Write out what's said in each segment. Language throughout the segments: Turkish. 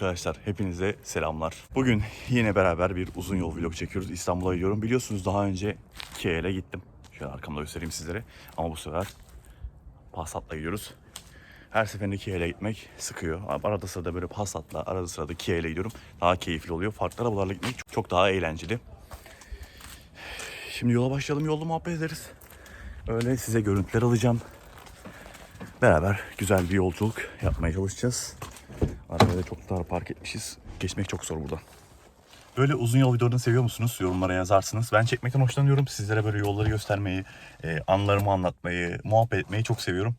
Arkadaşlar hepinize selamlar. Bugün yine beraber bir uzun yol vlog çekiyoruz. İstanbul'a gidiyorum. Biliyorsunuz daha önce KL'e gittim. Şöyle arkamda göstereyim sizlere. Ama bu sefer Passat'la gidiyoruz. Her seferinde KL'e gitmek sıkıyor. Arada sırada böyle Passat'la, arada sırada KL'e gidiyorum. Daha keyifli oluyor. Farklı arabalarla gitmek çok daha eğlenceli. Şimdi yola başlayalım. Yolda muhabbet ederiz. Öyle size görüntüler alacağım. Beraber güzel bir yolculuk yapmaya çalışacağız. Arabayı da çok dar park etmişiz. Geçmek çok zor burada. Böyle uzun yol videolarını seviyor musunuz? Yorumlara yazarsınız. Ben çekmekten hoşlanıyorum. Sizlere böyle yolları göstermeyi, e, anılarımı anlatmayı, muhabbet etmeyi çok seviyorum.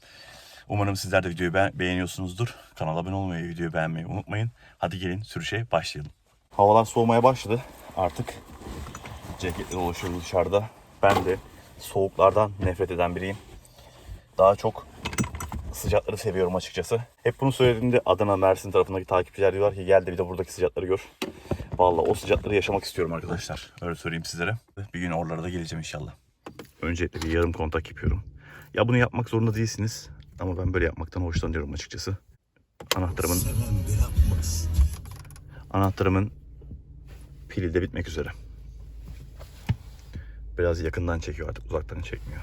Umarım sizler de videoyu be- beğeniyorsunuzdur. Kanala abone olmayı, videoyu beğenmeyi unutmayın. Hadi gelin sürüşe başlayalım. Havalar soğumaya başladı. Artık ceketler dolaşıyor dışarıda. Ben de soğuklardan nefret eden biriyim. Daha çok sıcakları seviyorum açıkçası. Hep bunu söylediğimde Adana, Mersin tarafındaki takipçiler diyorlar ki gel de bir de buradaki sıcakları gör. Vallahi o sıcakları yaşamak istiyorum arkadaşlar. Öyle söyleyeyim sizlere. Bir gün oralara da geleceğim inşallah. Öncelikle bir yarım kontak yapıyorum. Ya bunu yapmak zorunda değilsiniz. Ama ben böyle yapmaktan hoşlanıyorum açıkçası. Anahtarımın anahtarımın pili de bitmek üzere. Biraz yakından çekiyor artık uzaktan çekmiyor.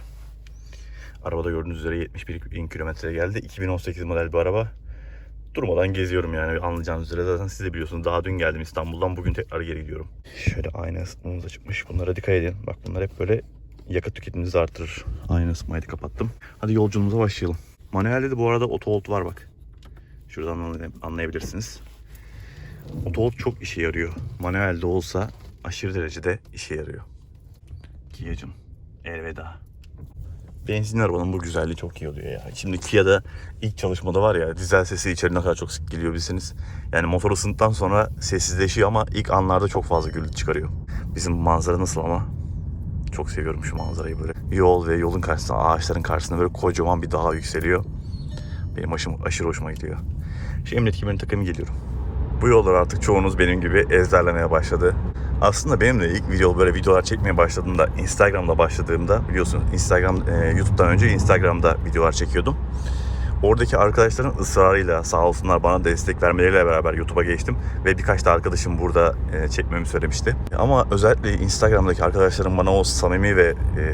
Arabada gördüğünüz üzere 71 bin kilometre geldi. 2018 model bir araba. Durmadan geziyorum yani anlayacağınız üzere. Zaten siz de biliyorsunuz daha dün geldim İstanbul'dan. Bugün tekrar geri gidiyorum. Şöyle ayna ısıtmamız da çıkmış. Bunlara dikkat edin. Bak bunlar hep böyle yakıt tüketiminizi artırır. Ayna ısıtmayı kapattım. Hadi yolculuğumuza başlayalım. Manuelde de bu arada hold var bak. Şuradan anlay- anlayabilirsiniz. Hold çok işe yarıyor. Manuelde olsa aşırı derecede işe yarıyor. Kia'cım elveda. Benzinli arabanın bu güzelliği çok iyi oluyor ya. Şimdi Kia'da ilk çalışmada var ya dizel sesi içeri ne kadar çok sık geliyor bilseniz. Yani motor ısındıktan sonra sessizleşiyor ama ilk anlarda çok fazla gürültü çıkarıyor. Bizim manzara nasıl ama? Çok seviyorum şu manzarayı böyle. Yol ve yolun karşısında ağaçların karşısında böyle kocaman bir dağ yükseliyor. Benim aşım, aşırı hoşuma gidiyor. Şu emniyet kemerini takayım geliyorum. Bu yollar artık çoğunuz benim gibi ezberlemeye başladı. Aslında benim de ilk video böyle videolar çekmeye başladığımda Instagram'da başladığımda biliyorsunuz Instagram e, YouTube'dan önce Instagram'da videolar çekiyordum. Oradaki arkadaşların ısrarıyla sağ olsunlar bana destek vermeleriyle beraber YouTube'a geçtim ve birkaç da arkadaşım burada e, çekmemi söylemişti. Ama özellikle Instagram'daki arkadaşlarım bana o samimi ve e,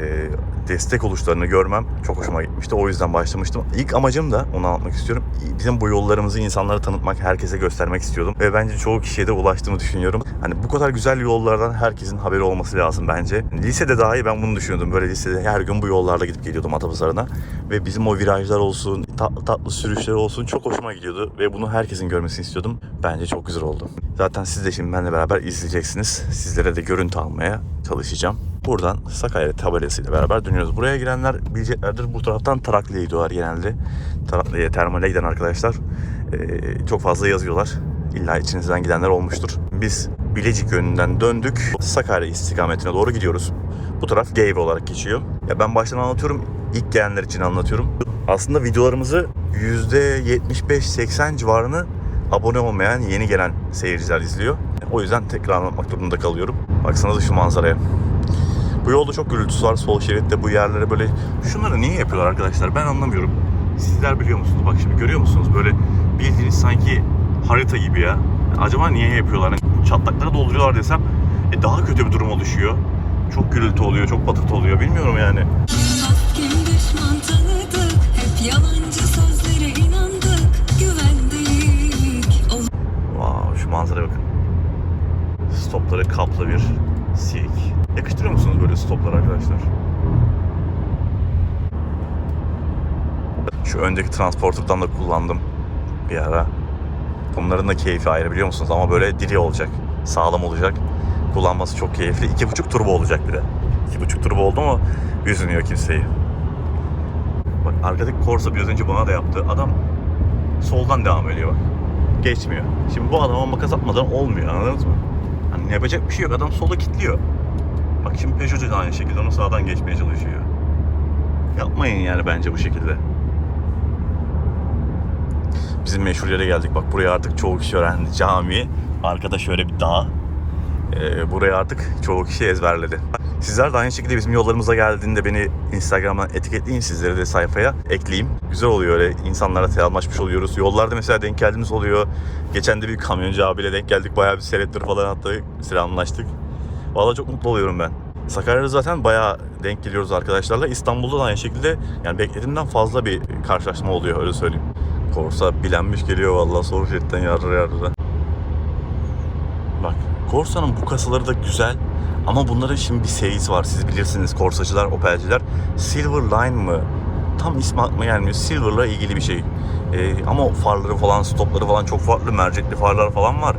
destek oluşlarını görmem çok hoşuma gitmişti. O yüzden başlamıştım. İlk amacım da onu anlatmak istiyorum. Bizim bu yollarımızı insanlara tanıtmak, herkese göstermek istiyordum. Ve bence çoğu kişiye de ulaştığımı düşünüyorum. Hani bu kadar güzel yollardan herkesin haberi olması lazım bence. Lisede dahi ben bunu düşünüyordum. Böyle lisede her gün bu yollarla gidip geliyordum Atapazarı'na. Ve bizim o virajlar olsun, tatlı tatlı sürüşler olsun çok hoşuma gidiyordu. Ve bunu herkesin görmesini istiyordum. Bence çok güzel oldu. Zaten siz de şimdi benimle beraber izleyeceksiniz. Sizlere de görüntü almaya çalışacağım. Buradan Sakarya tabelasıyla beraber dönüyoruz. Buraya girenler bileceklerdir. Bu taraftan Taraklı'ya gidiyorlar genelde. Taraklı'ya termale giden arkadaşlar çok fazla yazıyorlar. İlla içinizden gidenler olmuştur. Biz Bilecik yönünden döndük. Sakarya istikametine doğru gidiyoruz. Bu taraf Geyve olarak geçiyor. Ya ben baştan anlatıyorum. İlk gelenler için anlatıyorum. Aslında videolarımızı %75-80 civarını abone olmayan yeni gelen seyirciler izliyor. O yüzden tekrar anlatmak durumunda kalıyorum. Baksanıza şu manzaraya. Bu yolda çok gürültüsü var sol şeritte bu yerlere böyle şunları niye yapıyorlar arkadaşlar ben anlamıyorum. Sizler biliyor musunuz? Bak şimdi görüyor musunuz? Böyle bildiğiniz sanki harita gibi ya. Acaba niye yapıyorlar? Hani çatlakları dolduruyorlar desem e, daha kötü bir durum oluşuyor. Çok gürültü oluyor, çok patırtı oluyor. Bilmiyorum yani. Wow, şu manzaraya bakın. Stopları kaplı bir Civic. Yakıştırıyor musunuz böyle stoplar arkadaşlar? Şu öndeki transporterdan da kullandım bir ara. Bunların da keyfi ayrı biliyor musunuz? Ama böyle diri olacak. Sağlam olacak. Kullanması çok keyifli. İki buçuk turbo olacak bir de. İki buçuk turbo oldu mu üzünüyor kimseyi. Bak arkadaki Corsa biraz önce bana da yaptı. Adam soldan devam ediyor bak geçmiyor. Şimdi bu adama makas atmadan olmuyor anladınız mı? Hani yapacak bir şey yok adam sola kilitliyor. Bak şimdi Peugeot da aynı şekilde onu sağdan geçmeye çalışıyor. Yapmayın yani bence bu şekilde. Bizim meşhur yere geldik. Bak buraya artık çoğu kişi öğrendi. Cami. Arkada şöyle bir dağ. Ee, buraya artık çoğu kişi ezberledi. Sizler de aynı şekilde bizim yollarımıza geldiğinde beni Instagram'dan etiketleyin sizleri de sayfaya ekleyeyim. Güzel oluyor öyle insanlara selamlaşmış oluyoruz. Yollarda mesela denk geldiğimiz oluyor. Geçen de bir kamyoncu abiyle denk geldik. Bayağı bir seyrettir falan attık. Selamlaştık. Vallahi çok mutlu oluyorum ben. Sakarya'da zaten bayağı denk geliyoruz arkadaşlarla. İstanbul'da da aynı şekilde yani beklediğimden fazla bir karşılaşma oluyor öyle söyleyeyim. Korsa bilenmiş geliyor vallahi soğuk jetten yardıra yardıra. Bak Corsa'nın bu kasaları da güzel ama bunların şimdi bir serisi var. Siz bilirsiniz Corsacılar, Opel'ciler. Silver Line mı? Tam ismi aklıma gelmiyor. Silver'la ilgili bir şey. Ee, ama farları falan, stopları falan çok farklı. Mercekli farlar falan var.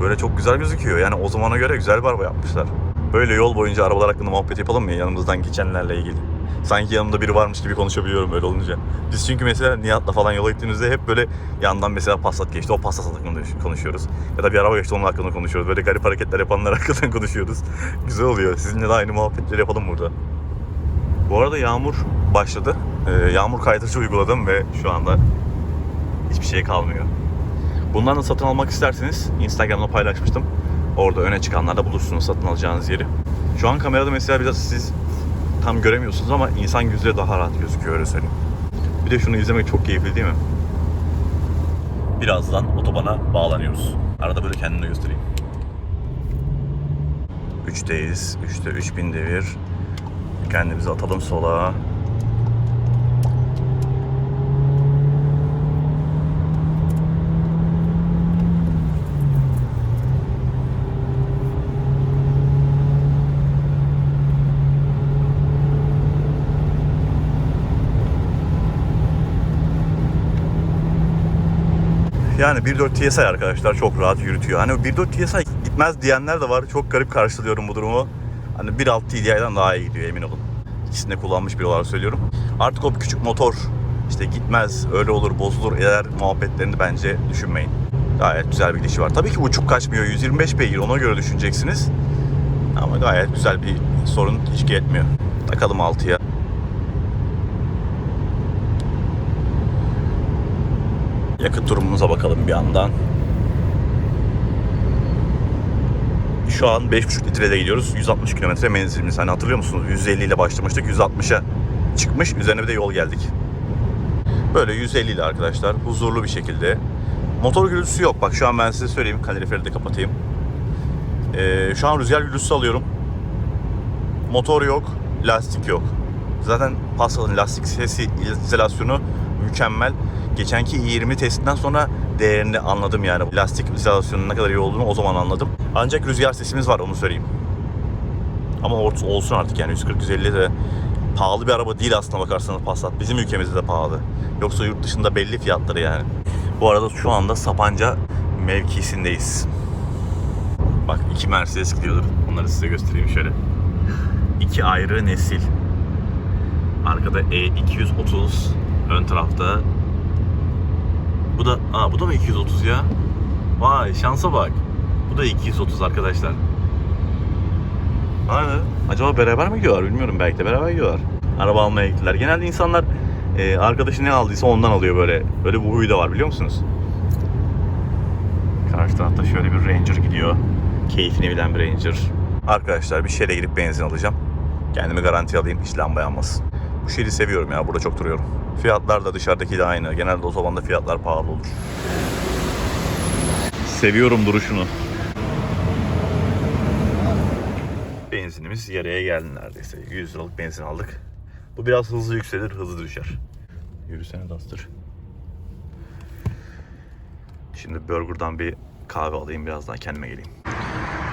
Böyle çok güzel gözüküyor. Yani o zamana göre güzel bir araba yapmışlar. Böyle yol boyunca arabalar hakkında muhabbet yapalım mı yanımızdan geçenlerle ilgili? Sanki yanımda biri varmış gibi konuşabiliyorum öyle olunca. Biz çünkü mesela Nihat'la falan yola gittiğimizde hep böyle yandan mesela Passat geçti. O Passat hakkında konuşuyoruz. Ya da bir araba geçti onun hakkında konuşuyoruz. Böyle garip hareketler yapanlar hakkında konuşuyoruz. Güzel oluyor. Sizinle de aynı muhabbetleri yapalım burada. Bu arada yağmur başladı. Ee, yağmur kaydırıcı uyguladım ve şu anda hiçbir şey kalmıyor. Bundan da satın almak isterseniz Instagram'da paylaşmıştım. Orada öne çıkanlarda bulursunuz satın alacağınız yeri. Şu an kamerada mesela biraz siz tam göremiyorsunuz ama insan gözüyle daha rahat gözüküyor öyle söyleyeyim. Bir de şunu izlemek çok keyifli değil mi? Birazdan otobana bağlanıyoruz. Arada böyle kendini göstereyim. 3'teyiz. 3'te 3000 devir. Kendimizi atalım sola. Yani 1.4 TSI arkadaşlar çok rahat yürütüyor. Hani 1.4 TSI gitmez diyenler de var. Çok garip karşılıyorum bu durumu. Hani 1.6 TDI'den daha iyi gidiyor emin olun. İkisini kullanmış biri olarak söylüyorum. Artık o küçük motor işte gitmez, öyle olur, bozulur, eder muhabbetlerini bence düşünmeyin. Gayet güzel bir gidişi var. Tabii ki uçuk kaçmıyor. 125 beygir ona göre düşüneceksiniz. Ama gayet güzel bir sorun hiç etmiyor. Takalım 6'ya. Yakıt durumumuza bakalım bir yandan. Şu an 5,5 litrede gidiyoruz. 160 kilometre menzilimiz. Hani hatırlıyor musunuz? 150 ile başlamıştık. 160'a çıkmış. Üzerine bir de yol geldik. Böyle 150 ile arkadaşlar. Huzurlu bir şekilde. Motor gürültüsü yok. Bak şu an ben size söyleyeyim. Kaloriferi de kapatayım. Ee, şu an rüzgar gürültüsü alıyorum. Motor yok. Lastik yok. Zaten Passat'ın lastik sesi izolasyonu mükemmel. Geçenki i20 testinden sonra değerini anladım yani. Lastik izolasyonunun ne kadar iyi olduğunu o zaman anladım. Ancak rüzgar sesimiz var onu söyleyeyim. Ama olsun artık yani 140-150 de pahalı bir araba değil aslında bakarsanız Passat. Bizim ülkemizde de pahalı. Yoksa yurt dışında belli fiyatları yani. Bu arada şu anda Sapanca mevkisindeyiz. Bak iki Mercedes gidiyordur. Onları size göstereyim şöyle. İki ayrı nesil. Arkada E230, ön tarafta bu da aa bu da mı 230 ya? Vay şansa bak. Bu da 230 arkadaşlar. Aynen. Acaba beraber mi gidiyorlar bilmiyorum belki de beraber gidiyorlar. Araba almaya gittiler. Genelde insanlar e, arkadaşı ne aldıysa ondan alıyor böyle. Böyle bu huyu da var biliyor musunuz? Karşı tarafta şöyle bir Ranger gidiyor. Keyfini bilen bir Ranger. Arkadaşlar bir şere gidip benzin alacağım. Kendimi garanti alayım hiç lamba yanmasın. Bu şehri seviyorum ya burada çok duruyorum. Fiyatlar da dışarıdakiyle aynı. Genelde otobanda fiyatlar pahalı olur. Seviyorum duruşunu. Benzinimiz yarıya geldi neredeyse. 100 liralık benzin aldık. Bu biraz hızlı yükselir, hızlı düşer. Yürüsene Duster. Şimdi Burger'dan bir kahve alayım birazdan kendime geleyim.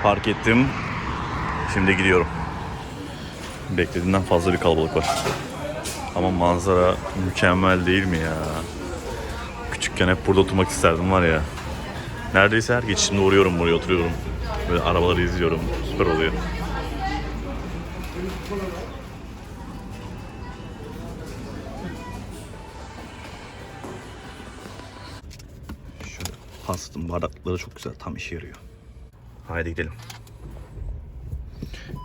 Park ettim. Şimdi gidiyorum. Beklediğimden fazla bir kalabalık var. Ama manzara mükemmel değil mi ya? Küçükken hep burada oturmak isterdim var ya. Neredeyse her geçişimde uğruyorum buraya oturuyorum. Böyle arabaları izliyorum. Süper oluyor. Şu Passat'ın bardakları çok güzel. Tam işe yarıyor. Haydi gidelim.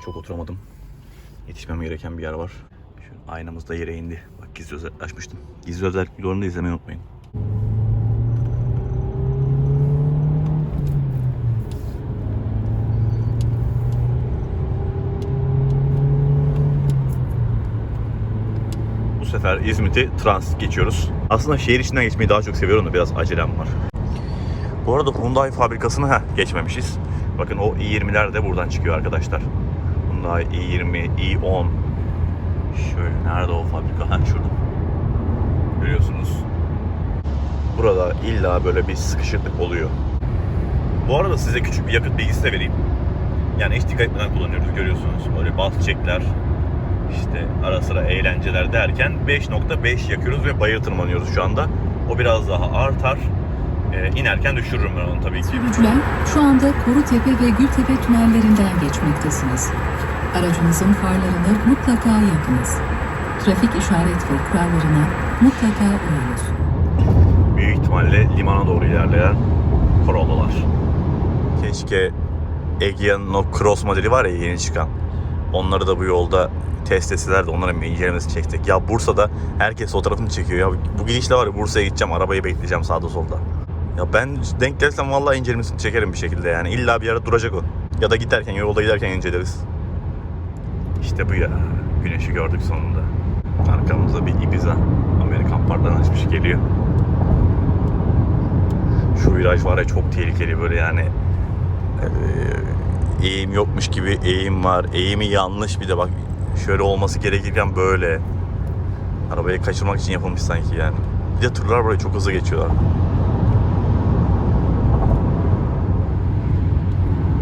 Çok oturamadım. Yetişmem gereken bir yer var aynamızda yere indi. Bak gizli özel açmıştım. Gizli özel videolarını da izlemeyi unutmayın. Bu sefer İzmit'i trans geçiyoruz. Aslında şehir içinden geçmeyi daha çok seviyorum da biraz acelem var. Bu arada Hyundai fabrikasını heh, geçmemişiz. Bakın o i20'ler de buradan çıkıyor arkadaşlar. Hyundai i20, i10, Şöyle nerede o fabrika? Ha şurada. Görüyorsunuz. Burada illa böyle bir sıkışıklık oluyor. Bu arada size küçük bir yakıt bilgisi de vereyim. Yani hiç dikkat etmeden kullanıyoruz görüyorsunuz. Böyle bas çekler, işte ara sıra eğlenceler derken 5.5 yakıyoruz ve bayır tırmanıyoruz şu anda. O biraz daha artar. Ee, inerken düşürürüm ben onu tabii ki. Sürücüler şu anda Korutepe ve Gültepe tünellerinden geçmektesiniz. Aracınızın farlarını mutlaka yakınız. Trafik işaret ve kurallarına mutlaka uyunuz. Büyük ihtimalle limana doğru ilerleyen Corolla'lar. Keşke Egea'nın o Cross modeli var ya yeni çıkan. Onları da bu yolda test etseler de onların bir incelemesini çektik. Ya Bursa'da herkes fotoğrafını çekiyor. Ya bu gidişle var ya Bursa'ya gideceğim arabayı bekleyeceğim sağda solda. Ya ben denk gelsem vallahi incelemesini çekerim bir şekilde yani. İlla bir yere duracak o. Ya da giderken yolda giderken inceleriz. İşte bu ya. Güneşi gördük sonunda. Arkamızda bir Ibiza. Amerikan parklarından açmış geliyor. Şu viraj var ya çok tehlikeli böyle yani. Ee, eğim yokmuş gibi eğim var. Eğimi yanlış bir de bak şöyle olması gerekirken böyle. Arabayı kaçırmak için yapılmış sanki yani. Bir de turlar burayı çok hızlı geçiyorlar.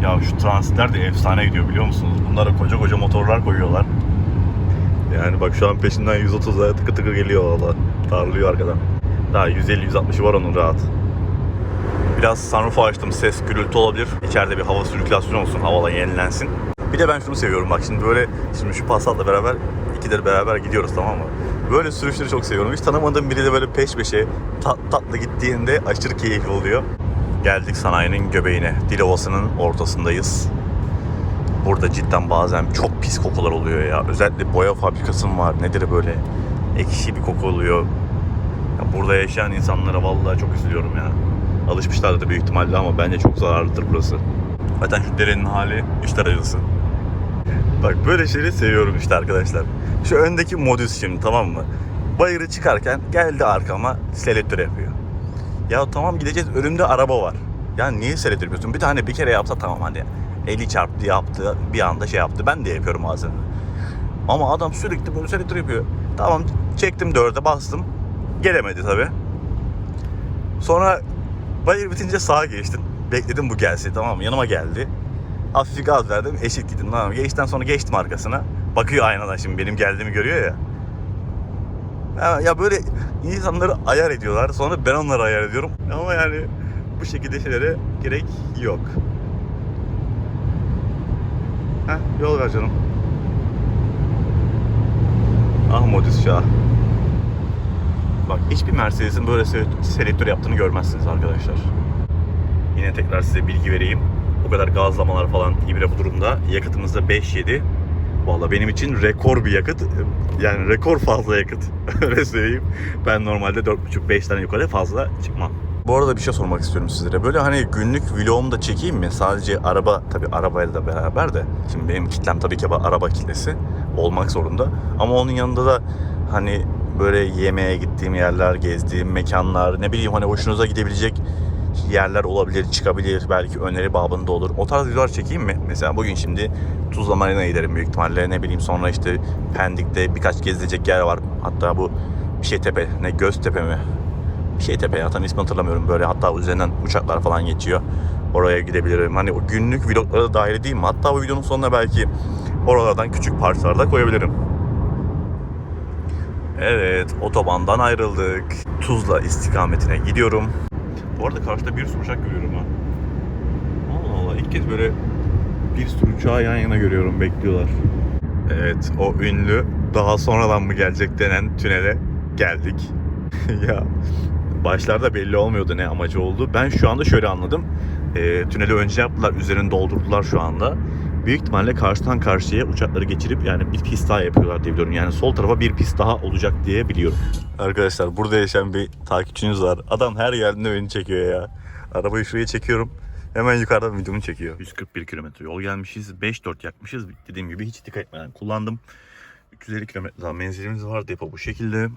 Ya şu transitler de efsane gidiyor biliyor musunuz? Bunlara koca koca motorlar koyuyorlar. Yani bak şu an peşinden 130'a tıkı tıkı geliyor valla. Darlıyor arkadan. Daha 150-160'ı var onun rahat. Biraz sunroof'u açtım. Ses gürültü olabilir. İçeride bir hava sirkülasyonu olsun. Havalar yenilensin. Bir de ben şunu seviyorum bak şimdi böyle şimdi şu Passat'la beraber ikileri beraber gidiyoruz tamam mı? Böyle sürüşleri çok seviyorum. Hiç tanımadığım biri de böyle peş peşe tat, tatlı gittiğinde aşırı keyifli oluyor. Geldik sanayinin göbeğine. Dilovası'nın ortasındayız. Burada cidden bazen çok pis kokular oluyor ya. Özellikle boya fabrikası var nedir böyle ekşi bir koku oluyor. Ya burada yaşayan insanlara vallahi çok üzülüyorum ya. Alışmışlardır büyük ihtimalle ama bence çok zararlıdır burası. Zaten şu derenin hali işler acısı. Bak böyle şeyleri seviyorum işte arkadaşlar. Şu öndeki modüs şimdi tamam mı? Bayırı çıkarken geldi arkama selektör yapıyor. Ya tamam gideceğiz önümde araba var. Ya niye selektör yapıyorsun? Bir tane bir kere yapsa tamam hani. Eli çarptı yaptı bir anda şey yaptı. Ben de yapıyorum bazen. Ama adam sürekli böyle selektör yapıyor. Tamam çektim dörde bastım. Gelemedi tabi. Sonra bayır bitince sağa geçtim. Bekledim bu gelsin tamam mı? Yanıma geldi. Hafif gaz verdim. Eşit gittim tamam mı? Geçten sonra geçtim arkasına. Bakıyor aynadan şimdi benim geldiğimi görüyor ya. Ya, böyle insanları ayar ediyorlar. Sonra ben onları ayar ediyorum. Ama yani bu şekilde şeylere gerek yok. Heh, yol ver canım. Ah modus şah. Bak hiçbir Mercedes'in böyle se- selektör yaptığını görmezsiniz arkadaşlar. Yine tekrar size bilgi vereyim. O kadar gazlamalar falan ibre bu durumda. Yakıtımız da 5.7. Valla benim için rekor bir yakıt. Yani rekor fazla yakıt. Öyle söyleyeyim. Ben normalde 4.5-5 tane yukarı fazla çıkmam. Bu arada bir şey sormak istiyorum sizlere. Böyle hani günlük vlogumu da çekeyim mi? Sadece araba, tabi arabayla da beraber de. Şimdi benim kitlem tabii ki araba kitlesi olmak zorunda. Ama onun yanında da hani böyle yemeğe gittiğim yerler, gezdiğim mekanlar, ne bileyim hani hoşunuza gidebilecek yerler olabilir, çıkabilir. Belki öneri babında olur. O tarz videolar çekeyim mi? Mesela bugün şimdi Tuzla Marina'ya giderim büyük ihtimalle. Ne bileyim sonra işte Pendik'te birkaç gezilecek yer var. Hatta bu bir şey tepe, ne Göztepe mi? Bir şey tepe ya tam ismini hatırlamıyorum. Böyle hatta üzerinden uçaklar falan geçiyor. Oraya gidebilirim. Hani o günlük vloglara da dahil edeyim? Hatta bu videonun sonuna belki oralardan küçük parçalar da koyabilirim. Evet, otobandan ayrıldık. Tuzla istikametine gidiyorum. Bu arada karşıda bir sürü uçak görüyorum ha. Allah Allah ilk kez böyle bir sürü uçağı yan yana görüyorum bekliyorlar. Evet o ünlü daha sonradan mı gelecek denen tünele geldik. ya başlarda belli olmuyordu ne amacı oldu. Ben şu anda şöyle anladım. E, tüneli önce yaptılar üzerini doldurdular şu anda. Büyük ihtimalle karşıdan karşıya uçakları geçirip yani bir pist daha yapıyorlar diye biliyorum. Yani sol tarafa bir pist daha olacak diye biliyorum. Arkadaşlar burada yaşayan bir takipçiniz var. Adam her geldiğinde beni çekiyor ya. Arabayı şuraya çekiyorum. Hemen yukarıdan videomu çekiyor. 141 kilometre yol gelmişiz. 5-4 yakmışız. Dediğim gibi hiç dikkat etmeden kullandım. 450 kilometre daha menzilimiz var. Depo bu şekilde.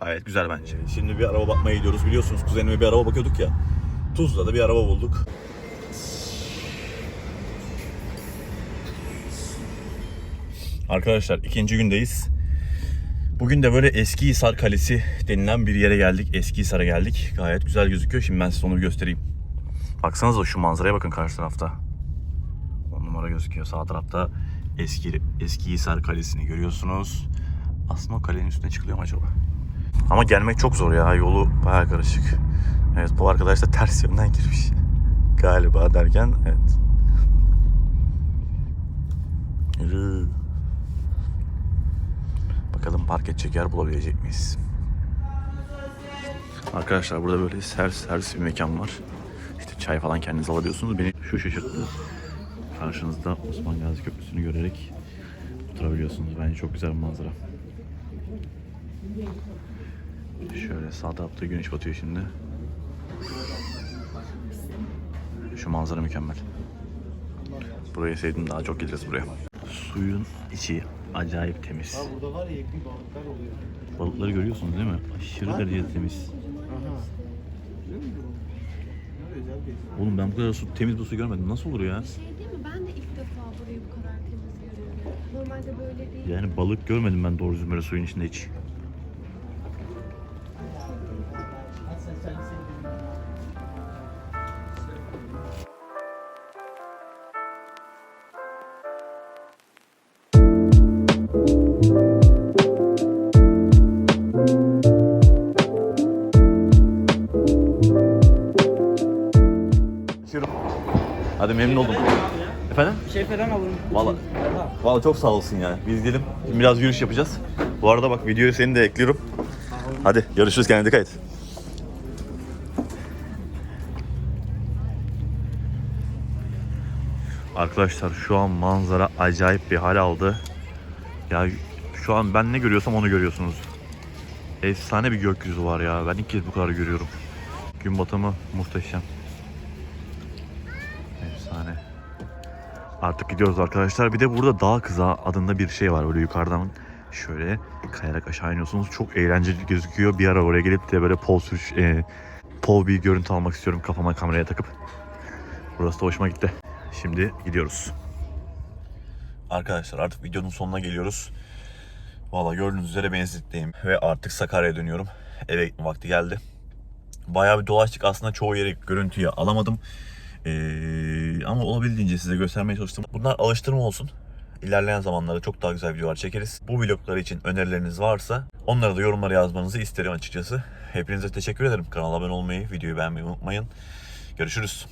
Gayet güzel bence. Şimdi bir araba bakmaya gidiyoruz. Biliyorsunuz kuzenime bir araba bakıyorduk ya. Tuzla'da bir araba bulduk. Arkadaşlar ikinci gündeyiz. Bugün de böyle Eskihisar Kalesi denilen bir yere geldik. Eskihisar'a geldik. Gayet güzel gözüküyor. Şimdi ben size onu göstereyim. Baksanıza şu manzaraya bakın karşı tarafta. 10 numara gözüküyor. Sağ tarafta eski Eskihisar Kalesi'ni görüyorsunuz. Aslında o kalenin üstüne çıkılıyor mu acaba? Ama gelmek çok zor ya. Yolu bayağı karışık. Evet bu arkadaş da ters yönden girmiş. Galiba derken evet. Yürü. Bakalım park edecek yer bulabilecek miyiz? Arkadaşlar burada böyle servis servis bir mekan var. İşte çay falan kendiniz alabiliyorsunuz. Beni şu şaşırttı. Karşınızda Osman Gazi Köprüsü'nü görerek oturabiliyorsunuz. Bence çok güzel bir manzara. Şöyle sağ tarafta güneş batıyor şimdi. Şu manzara mükemmel. Burayı sevdim daha çok geliriz buraya. Suyun içi acayip temiz. Burada var ya yakın balıklar oluyor. Balıkları görüyorsunuz değil mi? Aşırı derecede temiz. Aha. Bir Oğlum ben bu kadar su, temiz bir su görmedim. Nasıl olur ya? Şey değil mi? Ben de ilk defa burayı bu kadar temiz görüyorum. Normalde böyle değil. Yani balık görmedim ben doğru düzgün böyle suyun içinde hiç. Valla Valla çok sağ olsun ya. Biz gidelim. Biraz yürüyüş yapacağız. Bu arada bak videoyu seni de ekliyorum. Hadi görüşürüz kendine dikkat et. Arkadaşlar şu an manzara acayip bir hal aldı. Ya şu an ben ne görüyorsam onu görüyorsunuz. Efsane bir gökyüzü var ya. Ben ilk kez bu kadar görüyorum. Gün batımı muhteşem. Artık gidiyoruz arkadaşlar. Bir de burada Dağ Kıza adında bir şey var. Böyle yukarıdan şöyle kayarak aşağı iniyorsunuz. Çok eğlenceli gözüküyor. Bir ara oraya gelip de böyle pol sürüş, e, pol bir görüntü almak istiyorum kafama kameraya takıp. Burası da hoşuma gitti. Şimdi gidiyoruz. Arkadaşlar artık videonun sonuna geliyoruz. Valla gördüğünüz üzere benzinlikteyim ve artık Sakarya'ya dönüyorum. Eve gitme vakti geldi. Bayağı bir dolaştık aslında çoğu yeri görüntüyü alamadım. Ee, ama olabildiğince size göstermeye çalıştım. Bunlar alıştırma olsun. İlerleyen zamanlarda çok daha güzel videolar çekeriz. Bu vloglar için önerileriniz varsa onları da yorumlara yazmanızı isterim açıkçası. Hepinize teşekkür ederim. Kanala abone olmayı, videoyu beğenmeyi unutmayın. Görüşürüz.